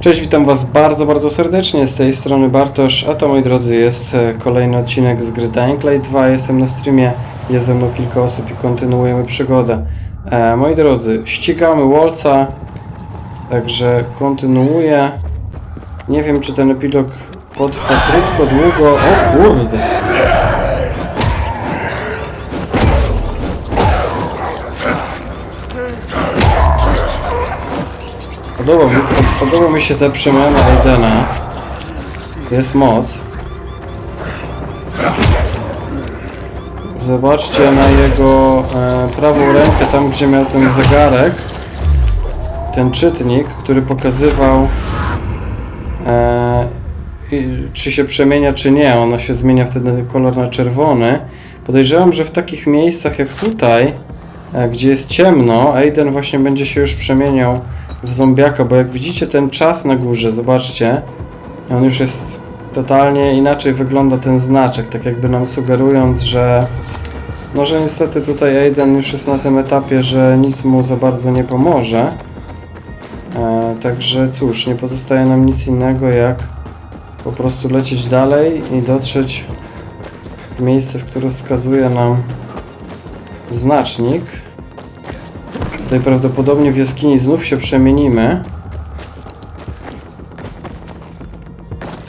Cześć, witam Was bardzo, bardzo serdecznie. Z tej strony Bartosz, a to moi drodzy jest e, kolejny odcinek z gry Dying Light 2. Jestem na streamie, jest ze mną kilka osób i kontynuujemy przygodę. E, moi drodzy, ścigamy Wolca, także kontynuuję. Nie wiem, czy ten epilog potrwa krótko, długo. O kurde! Podoba mi, podoba mi się ta przemiana Aidena. Jest moc. Zobaczcie na jego e, prawą rękę, tam gdzie miał ten zegarek. Ten czytnik, który pokazywał e, i- czy się przemienia, czy nie. Ono się zmienia wtedy kolor na czerwony. Podejrzewam, że w takich miejscach jak tutaj, e, gdzie jest ciemno, Aiden właśnie będzie się już przemieniał w zombiaka, bo jak widzicie ten czas na górze, zobaczcie, on już jest totalnie inaczej wygląda ten znaczek, tak jakby nam sugerując, że no, że niestety tutaj Aiden już jest na tym etapie, że nic mu za bardzo nie pomoże. E, także cóż, nie pozostaje nam nic innego jak po prostu lecieć dalej i dotrzeć w miejsce, w które wskazuje nam znacznik. Tutaj prawdopodobnie w jaskini znów się przemienimy.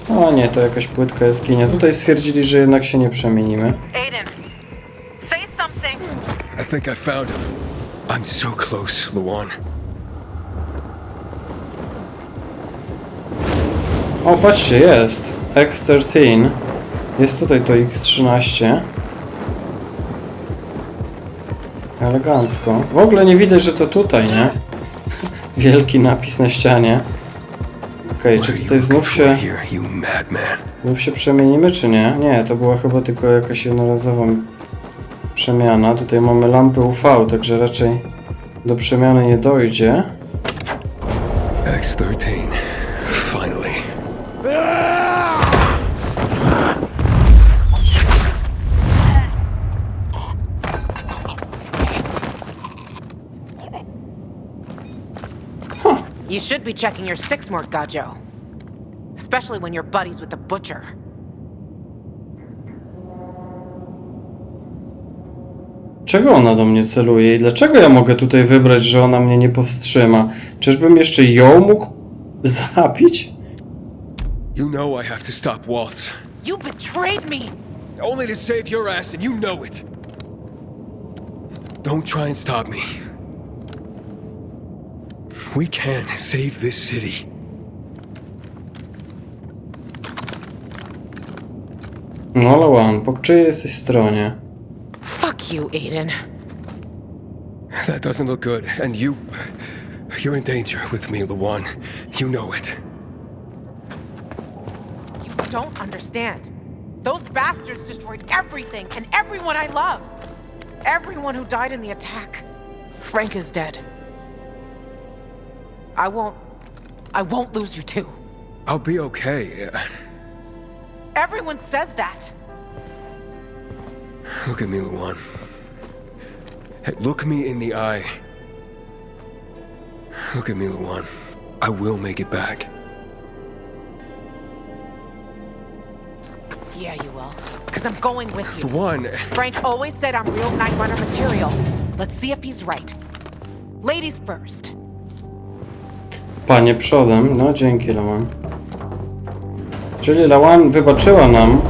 O nie, to jakaś płytka jaskinia. Tutaj stwierdzili, że jednak się nie przemienimy. Aiden, say something. I think I found him. I'm so close, Luan. O, patrzcie, jest. X13. Jest tutaj to X13. Elegancko. W ogóle nie widać, że to tutaj, nie? Wielki napis na ścianie. Okej, czy are you tutaj znów się, znów się przemienimy, czy nie? Nie, to była chyba tylko jakaś jednorazowa przemiana. Tutaj mamy lampy UV, także raczej do przemiany nie dojdzie. X-13. You should be checking your six more, Gajo. Especially when you're buddies with the butcher. Czego ona do mnie celuje i dlaczego ja mogę tutaj wybrać, że ona mnie nie powstrzyma? Czyżbym jeszcze ją mógł zabić? You know I have to stop Waltz. You betrayed me! Only to save your ass, and you know it. Don't try and stop me. We can save this city. No Lawan, po czyjej jesteś stronie? Fuck you, Aiden. That doesn't look good, and you. You're in danger with me, Luan. You know it. You don't understand. Those bastards destroyed everything and everyone I love. Everyone who died in the attack. Frank is dead. I won't. I won't lose you too. I'll be okay. Everyone says that. Look at me, Luan. Hey, look me in the eye. Look at me, Luan. I will make it back. Yeah, you will. Because I'm going with you. Luan, Frank always said I'm real Night Runner material. Let's see if he's right. Ladies first. Panie przodem, no dzięki Lawan. Czyli Lawan wybaczyła nam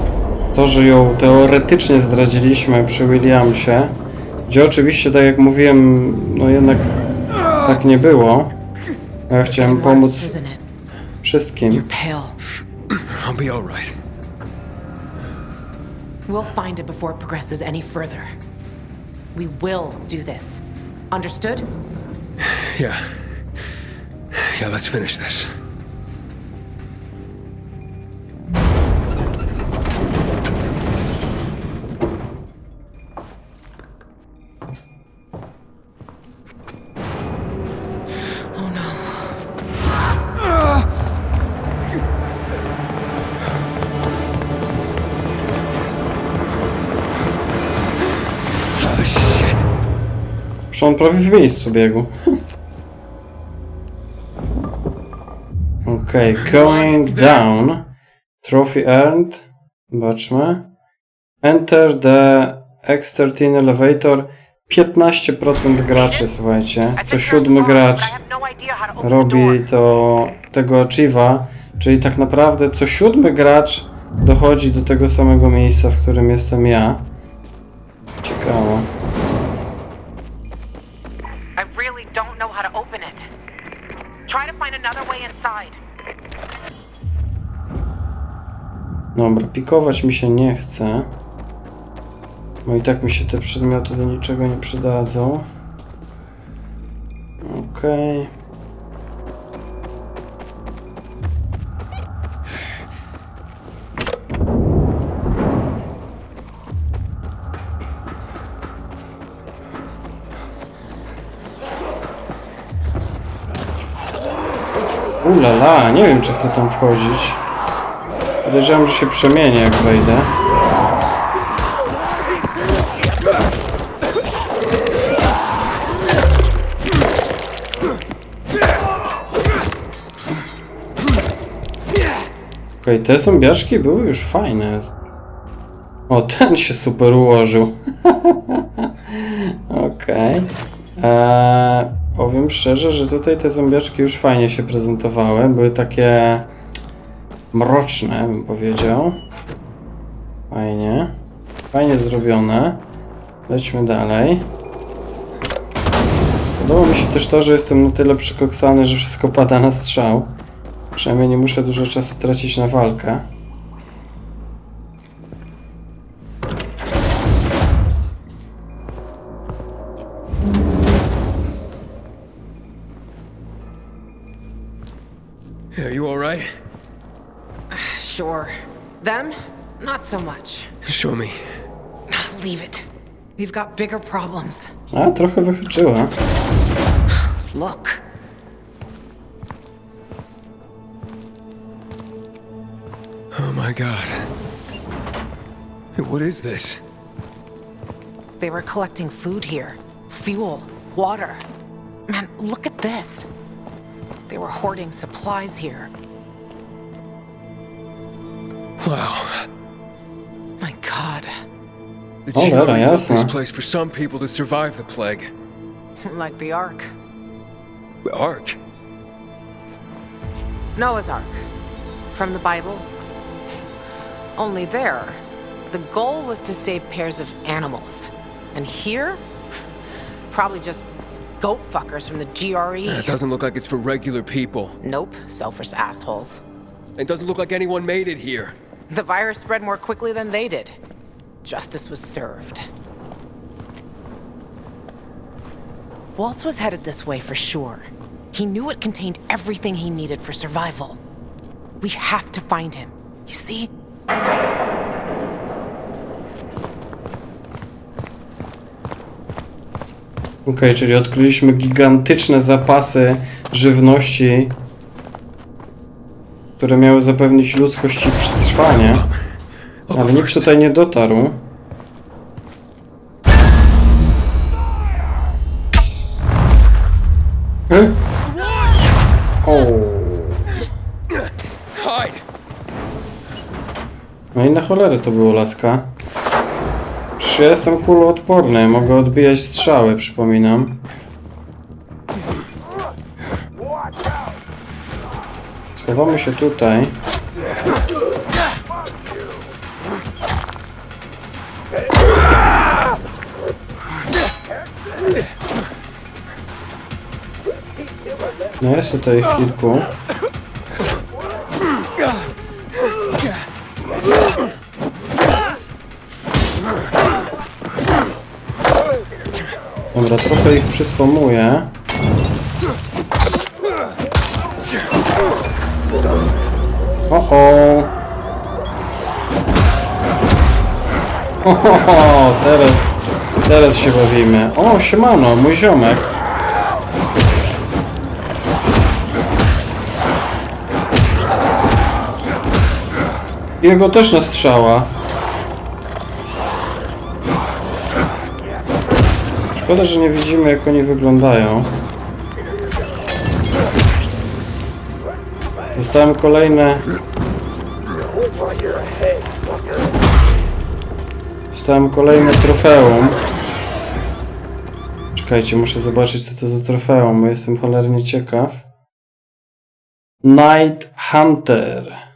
to, że ją teoretycznie zdradziliśmy przy Williamsie, gdzie oczywiście, tak jak mówiłem, no jednak tak nie było. Ja chciałem pomóc wszystkim. You're pale. I'll be all right. We'll find it before it progresses any further. We will do this. Understood? Yeah. Yeah, let's finish this. Oh no. Oh. Przecież on prawie w miejscu biegł. Okej, going down. Trophy earned. Zobaczmy. Enter the X13 elevator. 15% graczy, słuchajcie. Co siódmy gracz robi to tego achieve'a, czyli tak naprawdę co siódmy gracz dochodzi do tego samego miejsca, w którym jestem ja. Ciekawe. I really don't know how to open it. Try to find another way inside. Dobra, pikować mi się nie chce. Bo i tak mi się te przedmioty do niczego nie przydadzą. Okej. Ulala, nie wiem czy chcę tam wchodzić. Podejrzewam, że się przemienię jak wejdę. Okej, te zombiaczki były już fajne. O, ten się super ułożył. Okej. Eee, Powiem szczerze, że tutaj te zombiaczki już fajnie się prezentowały. Były takie mroczne, bym powiedział. Fajnie. Fajnie zrobione. Lećmy dalej. Podoba mi się też to, że jestem na tyle przykoksany, że wszystko pada na strzał. Przynajmniej nie muszę dużo czasu tracić na walkę. So much. Show me. Leave it. We've got bigger problems. A, trochę wychyczyła. Look. Oh my god. What is this? They were collecting food here. Fuel, water. Man, look at this. They were hoarding supplies here. Wow. My. The Oh, Chiari right, built this huh? place for some people to survive the plague. Like the Ark. Ark. Noah's Ark. From the Bible. Only there, the goal was to save pairs of animals. And here, probably just goat fuckers from the GRE. It doesn't look like it's for regular people. Nope, selfish assholes. It doesn't look like anyone made it here. The virus spread more quickly than they did. Justice was served. Waltz was headed this way for sure. He knew it contained everything he needed for survival. We have to find him. You see? Okej, czyli odkryliśmy gigantyczne zapasy żywności, które miały zapewnić ludzkości przetrwanie, ale nikt tutaj nie dotarł. O, Hide! no i na cholerę to było laska. Przecież ja jestem kuloodporny, mogę odbijać strzały, przypominam. Schowamy się tutaj. Jest tutaj ich kilku. Dobra, trochę ich przyspamuję. O, o. O, teraz, teraz się bawimy. O, siemano, mój ziomek. Jego też nastrzała. Szkoda, że nie widzimy jak oni wyglądają. Dostałem kolejne... Dostałem kolejne trofeum. Czekajcie, muszę zobaczyć co to za trofeum, bo jestem cholernie ciekaw. Night Hunter.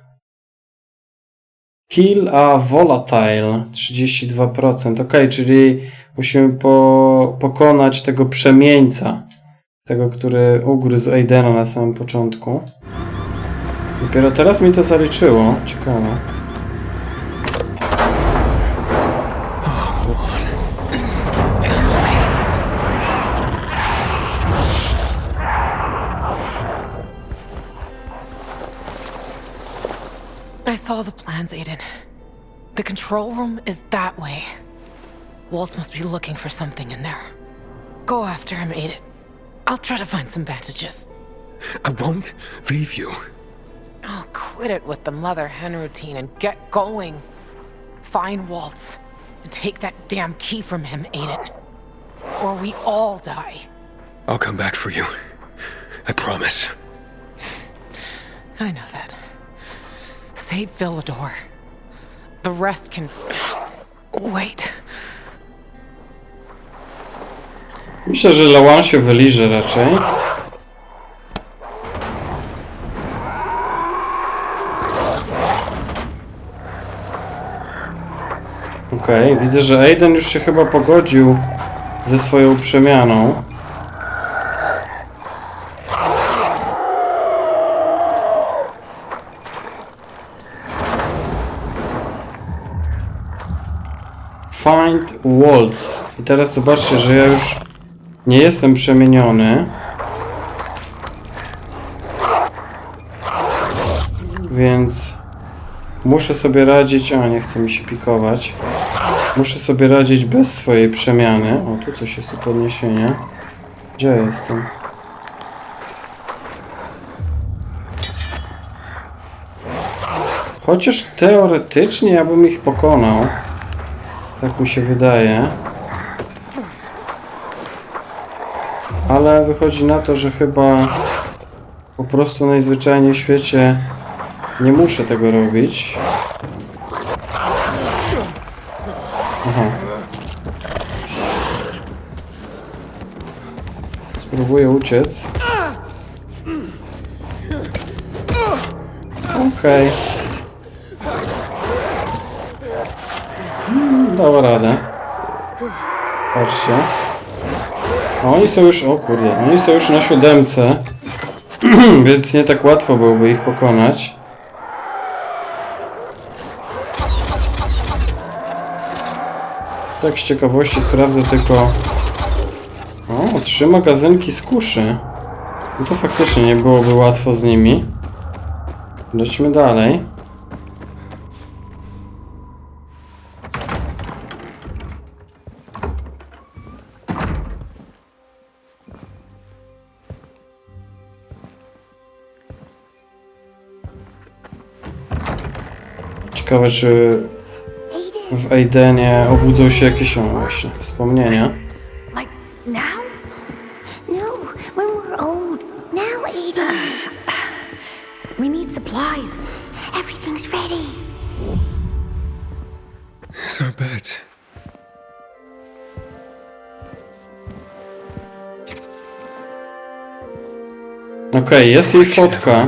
Kill a volatile 32%. Ok, czyli musimy po, pokonać tego przemieńca. Tego, który ugryzł Aidena na samym początku. Dopiero teraz mi to zaliczyło. Ciekawe. Saw the plans, Aiden. The control room is that way. Walt must be looking for something in there. Go after him, Aiden. I'll try to find some bandages. I won't leave you. Oh, quit it with the mother hen routine and get going. Find Waltz and take that damn key from him, Aiden. Or we all die. I'll come back for you. I promise. I know that. Save Villador. The rest can. Wait. Myślę, że Lawan się wyliże raczej. Okej, widzę, że Aiden już się chyba pogodził ze swoją przemianą. Find Waltz. I teraz zobaczcie, że ja już nie jestem przemieniony. Więc muszę sobie radzić. A, nie chce mi się pikować. Muszę sobie radzić bez swojej przemiany. O, tu coś jest do podniesienia. Gdzie ja jestem? Chociaż teoretycznie ja bym ich pokonał. Tak mi się wydaje. Ale wychodzi na to, że chyba po prostu najzwyczajniej w świecie nie muszę tego robić. Aha. Spróbuję uciec. Okej. Mm, Dała radę. Patrzcie. Oni są już, o kurde, oni są już na siódemce, więc nie tak łatwo byłoby ich pokonać. Tak z ciekawości sprawdzę tylko... O, trzy magazynki z kuszy. No to faktycznie nie byłoby łatwo z nimi. Lećmy dalej. Ciekawe, czy w Aidenie obudzą się jakieś o, właśnie wspomnienia. No. It's our beds. Okej, jest jej fotka.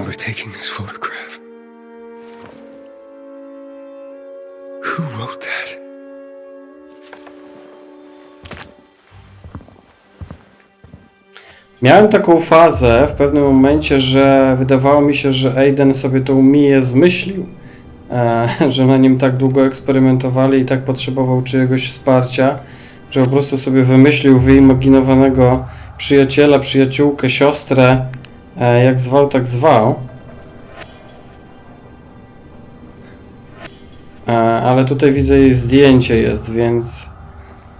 Miałem taką fazę w pewnym momencie, że wydawało mi się, że Aiden sobie tą Mię zmyślił, e, że na nim tak długo eksperymentowali i tak potrzebował czyjegoś wsparcia, że po prostu sobie wymyślił wyimaginowanego przyjaciela, przyjaciółkę, siostrę, e, jak zwał, tak zwał. E, ale tutaj widzę jej zdjęcie jest, więc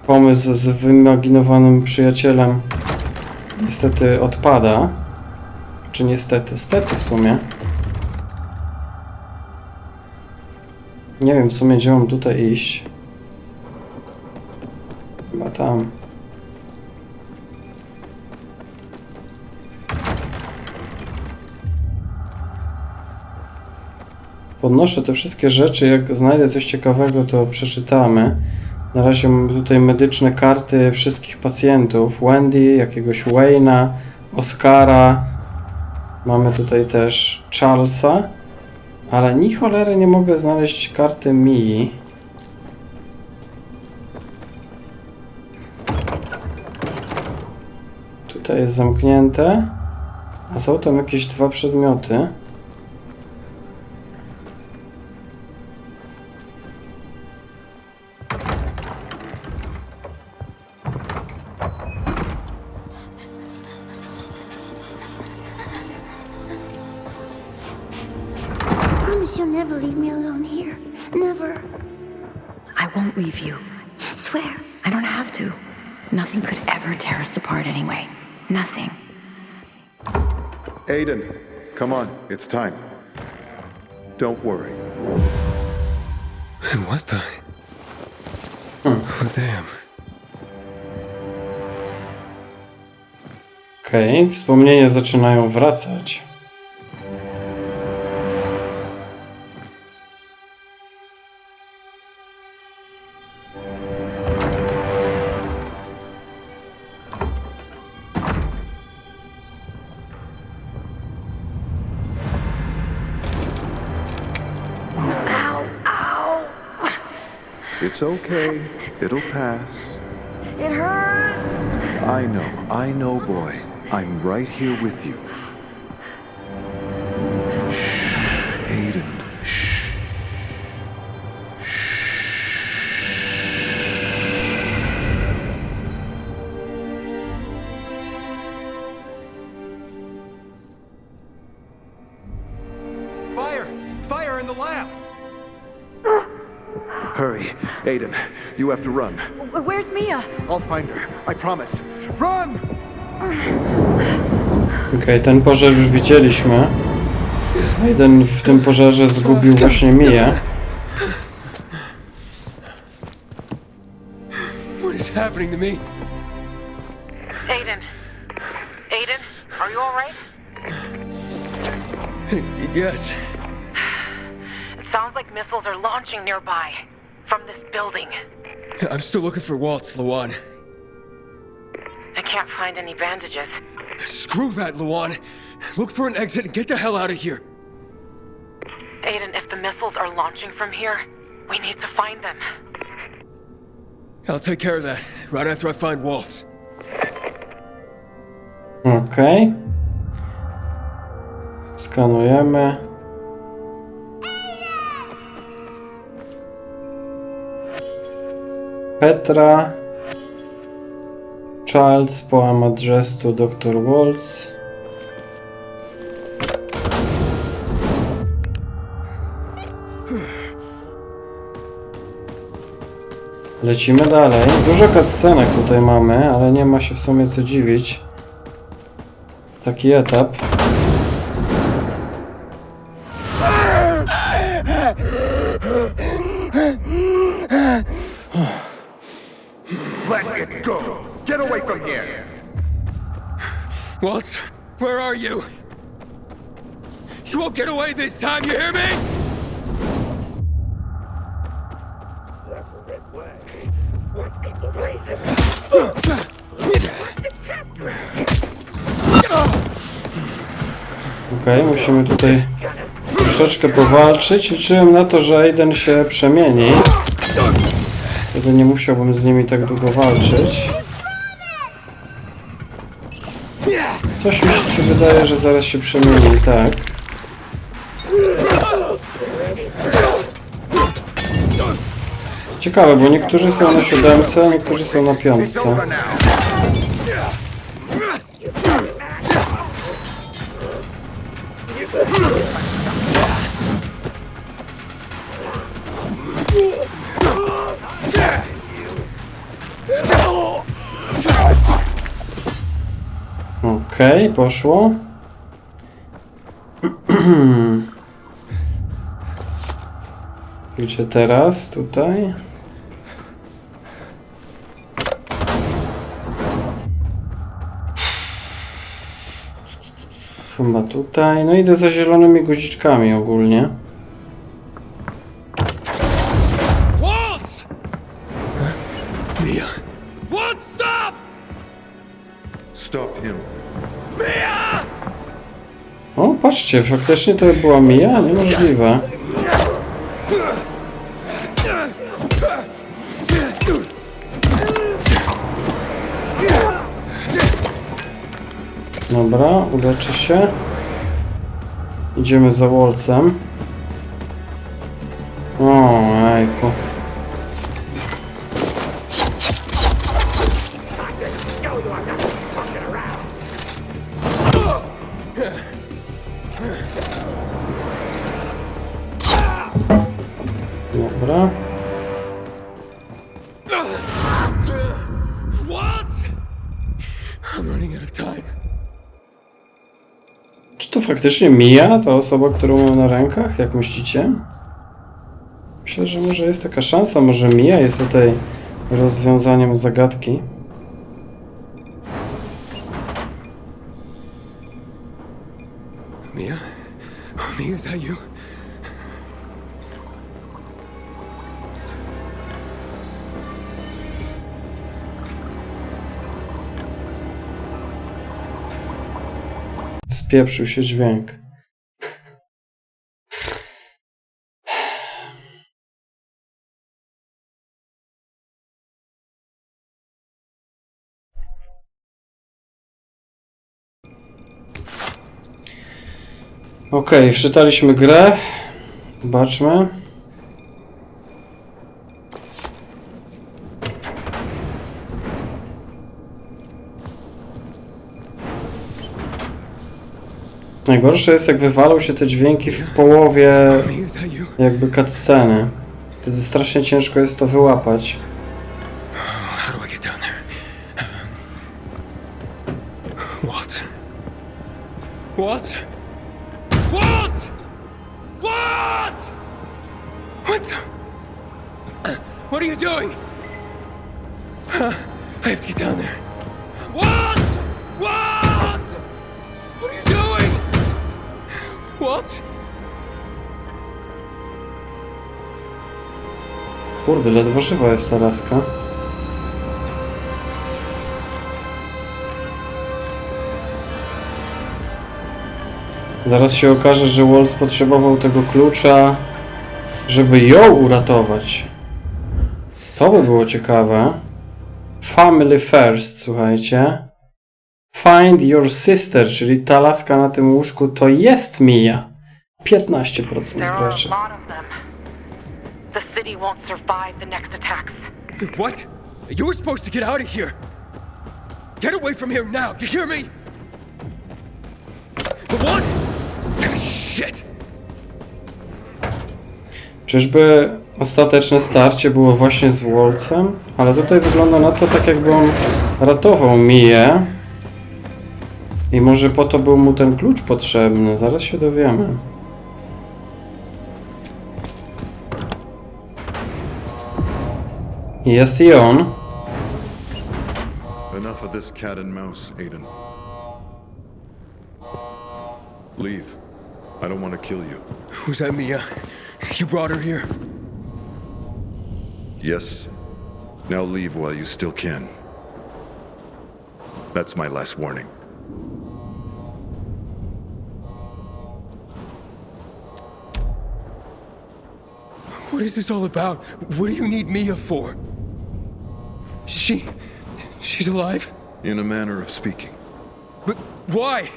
pomysł z wyimaginowanym przyjacielem niestety odpada. Czy niestety? Stety w sumie. Nie wiem w sumie gdzie mam tutaj iść. Chyba tam. podnoszę te wszystkie rzeczy. Jak znajdę coś ciekawego, to przeczytamy. Na razie mamy tutaj medyczne karty wszystkich pacjentów. Wendy, jakiegoś Wayna, Oscara. Mamy tutaj też Charlesa. Ale ni cholery nie mogę znaleźć karty Mii. Tutaj jest zamknięte. A są tam jakieś dwa przedmioty. It's time. Don't worry. What the? Oh, damn. Okej, wspomnienia zaczynają wracać. It's okay. It'll pass. It hurts. I know, I know, boy. I'm right here with you. Shh, Aiden. Shh. Fire! Fire in the lab! Hurry, Aiden. You have to run. Where's Mia? I'll find her. I promise. Run! Okej, ten pożar już widzieliśmy. Jeden w tym pożarze zgubił właśnie Mię. What is happening to me? Aiden. Aiden, are you alright? Yes. It sounds like missiles are launching nearby. From this building. I'm still looking for Waltz, Luan. I can't find any bandages. Screw that, Luan. Look for an exit and get the hell out of here. Aiden, if the missiles are launching from here, we need to find them. I'll take care of that right after I find Waltz. Okej. Skanujemy. Petra. Charles, poem address to Dr. Waltz. Lecimy dalej. Dużo cutscenek tutaj mamy, ale nie ma się w sumie co dziwić. Taki etap. Here! Waltz, where are you? You won't get away this time, you hear me? Okej, musimy tutaj troszeczkę powalczyć. Liczyłem na to, że Aiden się przemieni. Wtedy nie musiałbym z nimi tak długo walczyć. Coś mi się wydaje, że zaraz się przemieni, tak. Ciekawe, bo niektórzy są na siódemce, niektórzy są na piątce. Okej, poszło. Gdzie teraz? Tutaj? Chyba tutaj. No idę za zielonymi guziczkami ogólnie. Patrzcie, faktycznie to była Mia? Niemożliwe. Dobra, uleczy się. Idziemy za Wolcem. O, jajku. Faktycznie Mia, ta osoba, którą mam na rękach? Jak myślicie? Myślę, że może jest taka szansa, może Mia jest tutaj rozwiązaniem zagadki. Mia? Mia, is you? Spieprzył się dźwięk. Okej, wczytaliśmy grę. Zobaczmy. Najgorsze jest, jak wywalą się te dźwięki w połowie jakby cutsceny. Wtedy strasznie ciężko jest to wyłapać. What? What? What? What? What are you doing? Huh? I have to get down there. What? Kurde, ledwo żywa jest ta laska. Zaraz się okaże, że Waltz potrzebował tego klucza, żeby ją uratować. To by było ciekawe. Family first, słuchajcie. Find your sister, czyli ta laska na tym łóżku to jest Mia. 15% There are a graczy. The city won't survive the next attacks. What? You were supposed to get out of here. Get away from here now. You hear me? The one? Shit. Czyżby ostateczne starcie było właśnie z Wolcem? Ale tutaj wygląda na to tak jakby on ratował Miję. I może po to był mu ten klucz potrzebny. Zaraz się dowiemy. Jest i on. Enough of this cat and mouse, Aiden. Leave. I don't want to kill you. Was that Mia? You brought her here. Yes. Now leave while you still can. That's my last warning. What is this all about? What do you need Mia for? She. She's alive? In a manner of speaking. But why?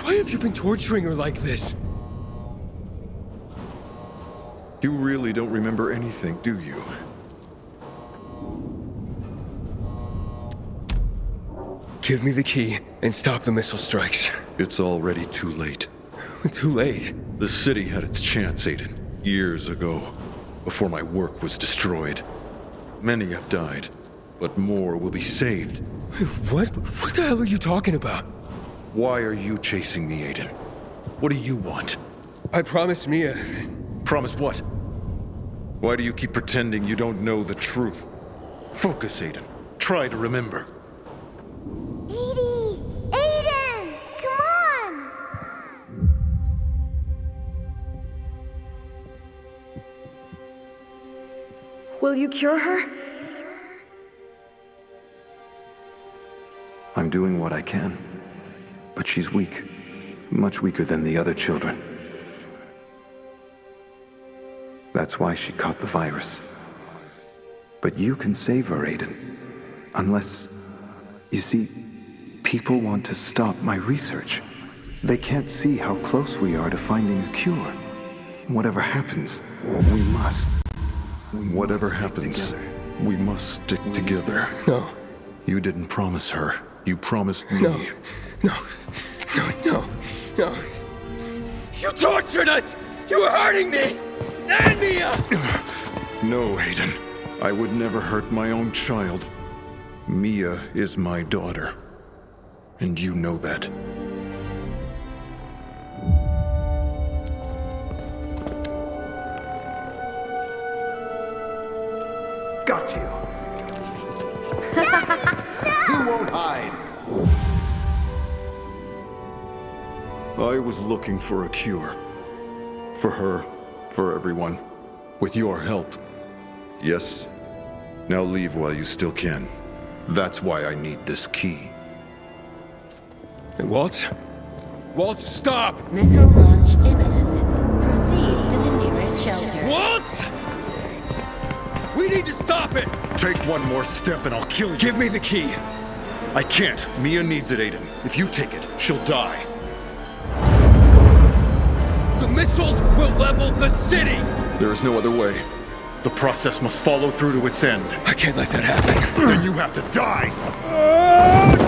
Why have you been torturing her like this? You really don't remember anything, do you? Give me the key and stop the missile strikes. It's already too late. Too late. The city had its chance, Aiden, years ago, before my work was destroyed. Many have died, but more will be saved. What? What the hell are you talking about? Why are you chasing me, Aiden? What do you want? I promised Mia. Promise what? Why do you keep pretending you don't know the truth? Focus, Aiden. Try to remember. Will you cure her? I'm doing what I can. But she's weak. Much weaker than the other children. That's why she caught the virus. But you can save her, Aiden. Unless. You see, people want to stop my research. They can't see how close we are to finding a cure. Whatever happens, we must. We Whatever happens, together. we must stick together. No, You didn't promise her. You promised me. no, no, no, no, no. You tortured us! You were hurting me! And Mia! No, Aiden. I would never hurt my own child. Mia is my daughter. And you know that. You won't hide. I was looking for a cure. For her, for everyone. With your help. Yes. Now leave while you still can. That's why I need this key. Hey, Waltz? Waltz, stop! Missile launch imminent. Take one more step and I'll kill you. Give me the key. I can't. Mia needs it, Aiden. If you take it, she'll die. The missiles will level the city! There is no other way. The process must follow through to its end. I can't let that happen. Then you have to die! Ah!